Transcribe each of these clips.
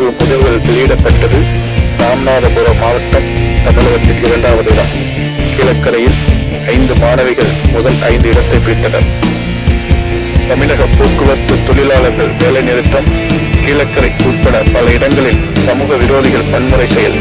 தேர்வு முடிவுகள் வெளியிடப்பட்டது ராமநாதபுரம் மாவட்டம் தமிழகத்தில் இரண்டாவது இடம். கீழக்கரையில் ஐந்து மாணவிகள் முதல் ஐந்து இடத்தை பிடித்தனர். தமிழக போக்குவரத்து தொழிலாளர்கள் வேலைநிறுத்தம் கீழக்கரை உட்பட பல இடங்களில் சமூக விரோதிகள் வன்முறை செயல்.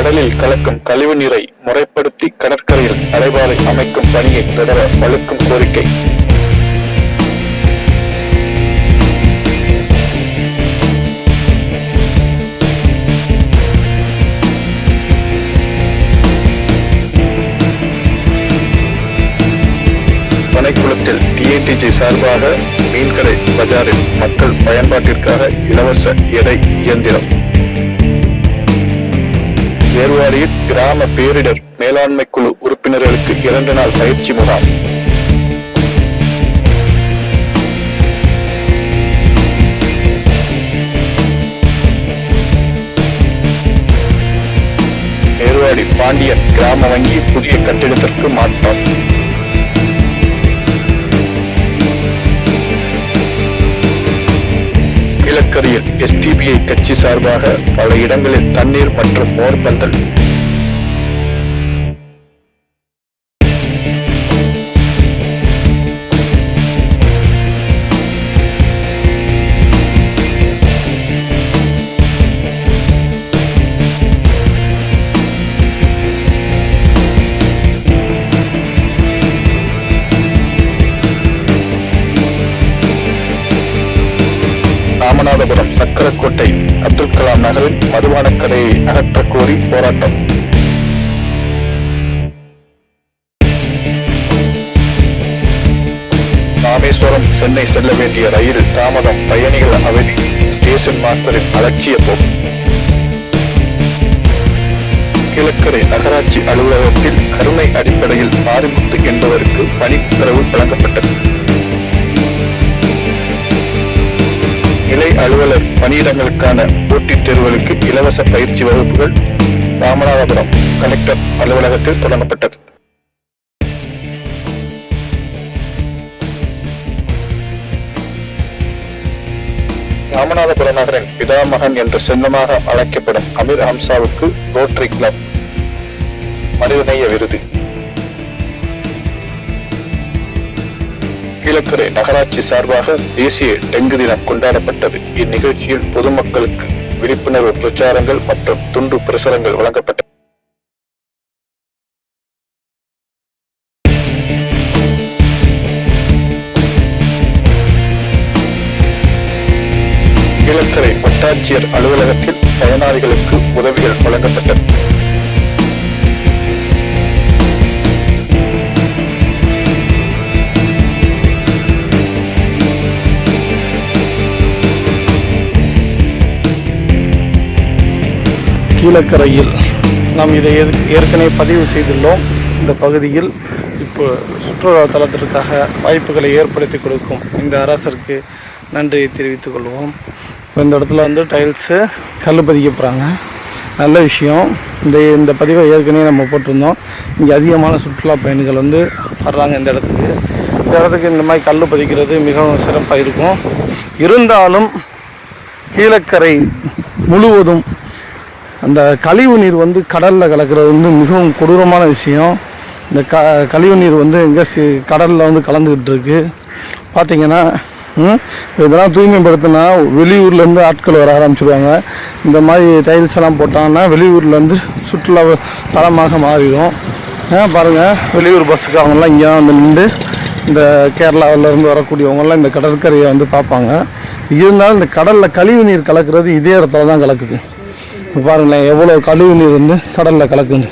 கடலில் கலக்கும் கழிவு நீரை முறைப்படுத்தி கடற்கரையில் நடைபாதை அமைக்கும் பணியை தொடர வலுக்கும் கோரிக்கை. பனைக்குளத்தில் டிஏடிஜி சார்பாக மீன்கடை பஜாரில் மக்கள் பயன்பாட்டிற்காக இலவச எடை இயந்திரம். ஏர்வாடியில் கிராம பேரிடர் மேலாண்மை குழு உறுப்பினர்களுக்கு இரண்டு நாள் பயிற்சி முகாம். ஏர்வாடி பாண்டியன் கிராம வங்கி புதிய கட்டிடத்திற்கு மாற்றம். கிழக்கரையில் எஸ்டிபிஐ கட்சி சார்பாக பல இடங்களில் தண்ணீர் மற்றும் மோர்பந்தல் ராமநாதபுரம் சக்கரக்கோட்டை அப்துல் கலாம் நகரில் மதுபானக் கடையை அகற்றக் கோரி போராட்டம். ராமேஸ்வரம் சென்னை செல்ல வேண்டிய ரயில் தாமதம் பயணிகள் அவதி ஸ்டேஷன் மாஸ்டரின் அலட்சிய போக்கு. கிழக்கரை நகராட்சி அலுவலகத்தில் கருணை அடிப்படையில் மாரிமுத்து என்பவருக்கு பணி உத்தரவு வழங்கப்பட்டது. அலுவலர் பணியிடங்களுக்கான போட்டித் தேர்வுகளுக்கு இலவச பயிற்சி வகுப்புகள் ராமநாதபுரம். கலெக்டர் அலுவலகத்தில் தொடங்கப்பட்டது. ராமநாதபுரம் நகரின் பிதாமகன் என்ற சின்னமாக அழைக்கப்படும் அமீர் ஹம்சாவுக்கு ரோட்டரி கிளப் மனிதநேய விருது. கீழக்கரை நகராட்சி சார்பாக தேசிய டெங்கு தினம் கொண்டாடப்பட்டது. இந்நிகழ்ச்சியில் பொதுமக்களுக்கு விழிப்புணர்வு பிரச்சாரங்கள் மற்றும் துண்டு பிரசுரங்கள் வழங்கப்பட்டது கீழக்கரை வட்டாட்சியர் அலுவலகத்தில் பயனாளிகளுக்கு உதவிகள் வழங்கப்பட்டது கீழக்கரையில் நாம் இதை ஏற்கனவே பதிவு செய்துள்ளோம். இந்த பகுதியில் இப்போ சுற்றுலா தலத்திற்காக வாய்ப்புகளை ஏற்படுத்தி கொடுக்கும் இந்த அரசருக்கு நன்றியை தெரிவித்துக் கொள்வோம். இப்போ இந்த இடத்துல வந்து டைல்ஸு கல் பதிக்க போகிறாங்க நல்ல விஷயம். இந்த இந்த பதிவை ஏற்கனவே நம்ம போட்டிருந்தோம். இங்கே அதிகமான சுற்றுலா பயணிகள் வந்து வர்றாங்க இந்த இடத்துக்கு. இந்த இடத்துக்கு இந்த மாதிரி கல் பதிக்கிறது மிகவும் சிறப்பாக இருக்கும். இருந்தாலும் கீழக்கரை முழுவதும் அந்த கழிவு நீர் வந்து கடலில் கலக்கிறது வந்து மிகவும் கொடூரமான விஷயம். இந்த க கழிவு நீர் வந்து எங்கே சி கடலில் வந்து கலந்துக்கிட்டு இருக்கு. பார்த்தீங்கன்னா இதெல்லாம் தூய்மைப்படுத்தினா வெளியூர்லேருந்து ஆட்கள் வர ஆரம்பிச்சிருவாங்க. இந்த மாதிரி டைல்ஸ் எல்லாம் போட்டாங்கன்னா வெளியூர்லேருந்து சுற்றுலா தளமாக மாறிடும். பாருங்கள் வெளியூர் பஸ்ஸுக்கு அவங்கெல்லாம் இங்கே வந்து நின்று இந்த கேரளாவிலேருந்து வரக்கூடியவங்கெல்லாம் இந்த கடற்கரையை வந்து பார்ப்பாங்க. இருந்தாலும் இந்த கடலில் கழிவு நீர் கலக்கிறது இதே இடத்துல தான் கலக்குது. இப்போ பாருங்களேன் எவ்வளோ கழிவு நீர் வந்து கடலில் கலக்குங்க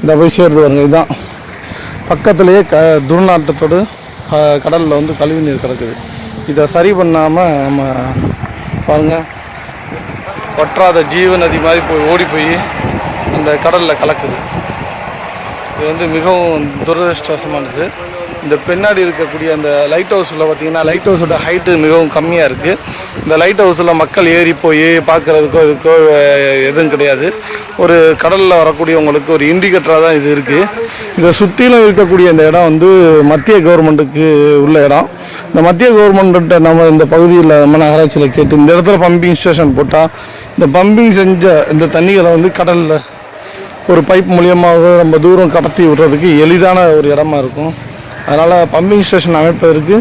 இந்த போய் சேர்ந்து வருங்க இதுதான் பக்கத்துலேயே க துர்நாற்றத்தோடு கடலில் வந்து கழிவு நீர் கலக்குது. இதை சரி பண்ணாமல் நம்ம பாருங்கள் வற்றாத ஜீவ நதி மாதிரி போய் ஓடி போய் அந்த கடலில் கலக்குது. இது வந்து மிகவும் துரதிருஷ்டவசமானது. இந்த பின்னாடி இருக்கக்கூடிய அந்த லைட் ஹவுஸில் பார்த்தீங்கன்னா லைட் ஹவுஸோட ஹைட்டு மிகவும் கம்மியாக இருக்குது இந்த லைட் ஹவுஸில் மக்கள் ஏறி போய் பார்க்குறதுக்கோ இதுக்கோ எதுவும் கிடையாது. ஒரு கடலில் வரக்கூடியவங்களுக்கு ஒரு இண்டிகேட்டராக தான் இது இருக்குது இதை சுற்றிலும் இருக்கக்கூடிய இந்த இடம் வந்து மத்திய கவர்மெண்ட்டுக்கு உள்ள இடம். இந்த மத்திய கவர்மெண்ட்ட நம்ம இந்த பகுதியில் நம்ம நகராட்சியில் கேட்டு இந்த இடத்துல பம்பிங் ஸ்டேஷன் போட்டால் இந்த பம்பிங் செஞ்ச இந்த தண்ணிகளை வந்து கடலில் ஒரு பைப் மூலியமாக ரொம்ப தூரம் கடத்தி விடுறதுக்கு எளிதான ஒரு இடமா இருக்கும். அதனால் பம்பிங் ஸ்டேஷன் அமைப்பதற்கு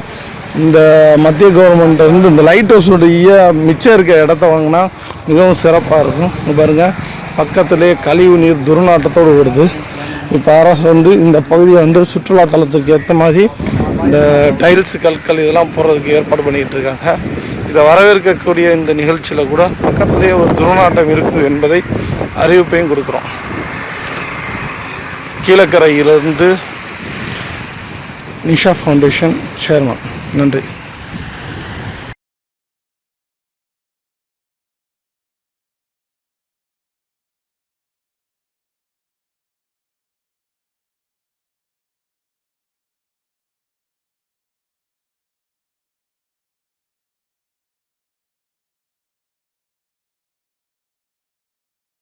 இந்த மத்திய கவர்மெண்ட் வந்து இந்த லைட் ஹவுஸுடைய மிச்சம் இருக்க இடத்த வாங்கினா மிகவும் சிறப்பாக இருக்கும். இப்போ பாருங்கள் பக்கத்திலே கழிவு நீர் துர்நாட்டத்தோடு வருது இப்போ அரசு வந்து இந்த பகுதியை வந்து சுற்றுலா தலத்துக்கு ஏற்ற மாதிரி இந்த டைல்ஸ் கற்கள் இதெல்லாம் போடுறதுக்கு ஏற்பாடு பண்ணிகிட்டு இருக்காங்க. இதை வரவேற்கக்கூடிய இந்த நிகழ்ச்சியில் கூட பக்கத்துலேயே ஒரு துர்நாட்டம் இருக்கும் என்பதை அறிவிப்பையும் கொடுக்குறோம். கீழக்கரையிலிருந்து நிஷா ஃபவுண்டேஷன் சேர்மன். நன்றி.